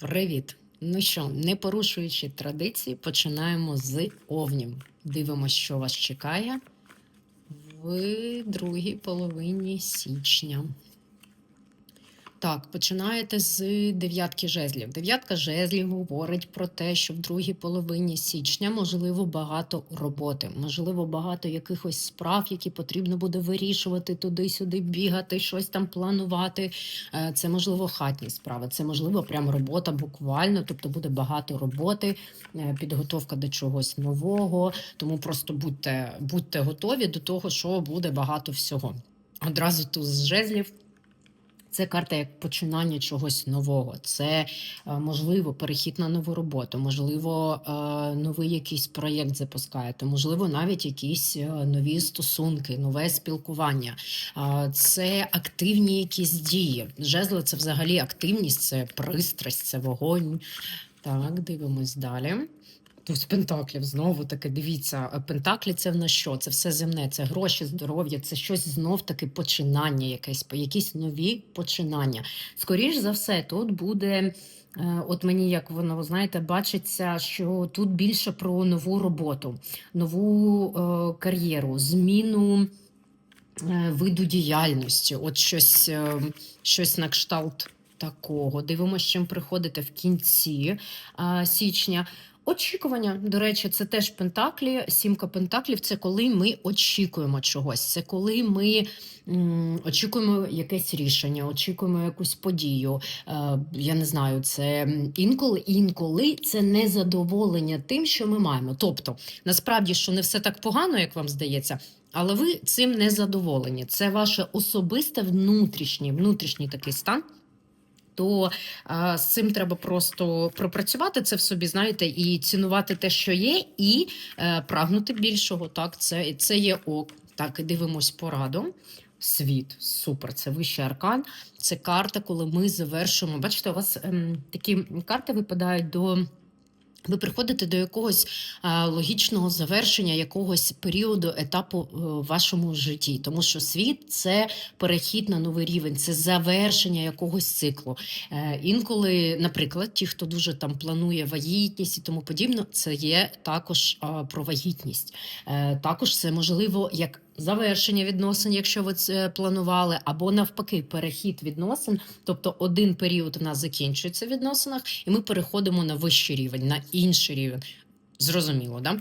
Привіт! Ну що, не порушуючи традиції, починаємо з овнів. Дивимося, що вас чекає в другій половині січня. Так, починаєте з дев'ятки жезлів. Дев'ятка жезлів говорить про те, що в другій половині січня можливо багато роботи, можливо, багато якихось справ, які потрібно буде вирішувати туди-сюди, бігати, щось там планувати. Е, Це можливо хатні справи, це можливо прям робота буквально, тобто буде багато роботи, е, підготовка до чогось нового. Тому просто будьте, будьте готові до того, що буде багато всього. Одразу тут з жезлів. Це карта як починання чогось нового. Це е, можливо перехід на нову роботу, можливо, е, новий якийсь проєкт запускаєте, можливо, навіть якісь е, нові стосунки, нове спілкування. Це активні якісь дії. Жезли це взагалі активність, це пристрасть, це вогонь. Так, дивимось далі. Туз Пентаклів знову таки дивіться. е, Пентаклі це в нас що? Це все земне, це гроші, здоров'я, це щось знов таки починання, якесь якісь нові починання. Скоріш за все, тут буде. е, От мені, як воно знаєте, бачиться, що тут більше про нову роботу, нову е, кар'єру, зміну виду діяльності. От щось, щось на кшталт такого. Дивимося, чим приходите в кінці е, січня. Очікування, до речі, це теж пентаклі. Сімка пентаклів це коли ми очікуємо чогось. Це коли ми м, очікуємо якесь рішення, очікуємо якусь подію. Е, я не знаю, це інколи інколи це незадоволення тим, що ми маємо. Тобто, насправді, що не все так погано, як вам здається. Але ви цим не задоволені. Це ваше особисте внутрішній, внутрішній такий стан. То а, з цим треба просто пропрацювати це в собі, знаєте, і цінувати те, що є, і е, прагнути більшого. Так, це, це є ок. Так, і дивимось пораду. Світ, супер, це вищий аркан. Це карта, коли ми завершуємо. Бачите, у вас ем, такі карти випадають до. Ви приходите до якогось а, логічного завершення, якогось періоду етапу е, в вашому житті, тому що світ це перехід на новий рівень, це завершення якогось циклу. Е, інколи, наприклад, ті, хто дуже там планує вагітність і тому подібне, це є також а, про вагітність. Е, також це можливо як завершення відносин, якщо ви це планували, або навпаки, перехід відносин. Тобто один період в нас закінчується в відносинах, і ми переходимо на вищий рівень, на інший рівень. Зрозуміло, да?